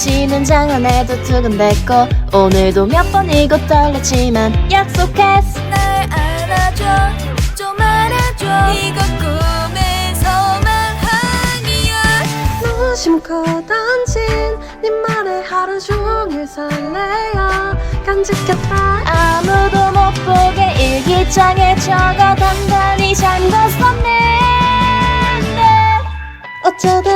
매일 치는 장난에도 두근댔고 오늘도 몇 번 이고 떨렸지만 약속했어. 날 안아줘 좀 알아줘. 이건 꿈에서만 항이야. 무심코 던진 네 말에 하루 종일 설레어. 간직했다. 아무도 못 보게 일기장에 적어 단단히 잠갔었네 어쩌다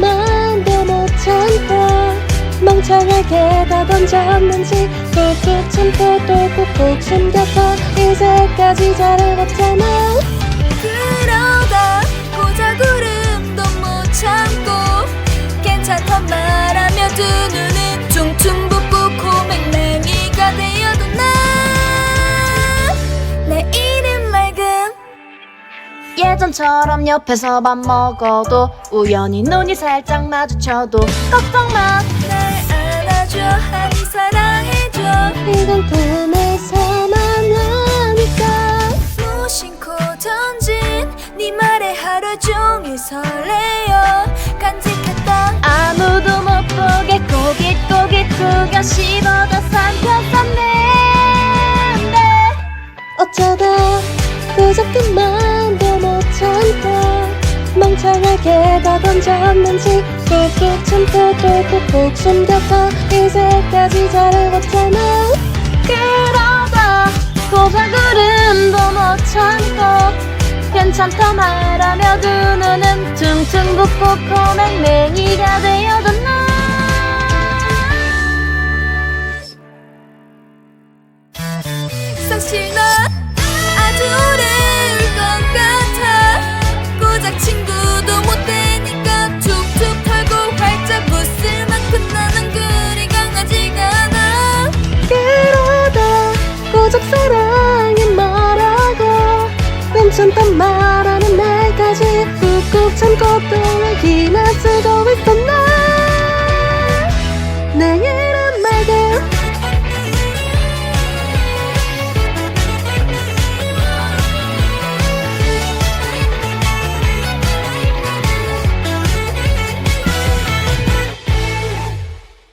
마음도 못 참고 멍청하게 다 던졌는지 꾹꾹 참고 또 꾹꾹 숨겼어 이제까지 잘해봤잖아. 그러다 울음도 못 참고 괜찮단 말하며 두 눈 예전처럼 옆에서 밥 먹어도 우연히 눈이 살짝 마주쳐도 걱정 마 날 안아줘 하니 사랑해줘. 이건 꿈에서만 하니까. 무심코 던진 네 말에 하루 종일 설레어 간직했던 아무도 못 보게 꼬깃꼬깃 구겨 씹어다 삼켰었네. 어쩌다 마음도 못 참고 멍청하게 다 던졌는지 꾹꾹 참고 또 꾹꾹 숨겼어 이제까지 잘해봤잖아. 그러다 울음도 못 참고 괜찮다 말하며 두 눈은 퉁퉁 붓고 코맹맹이가 되어던 나. 사실 나 괜찮단 말하는 날까지 꾹꾹 참고 또 얘기나 쓰고 있었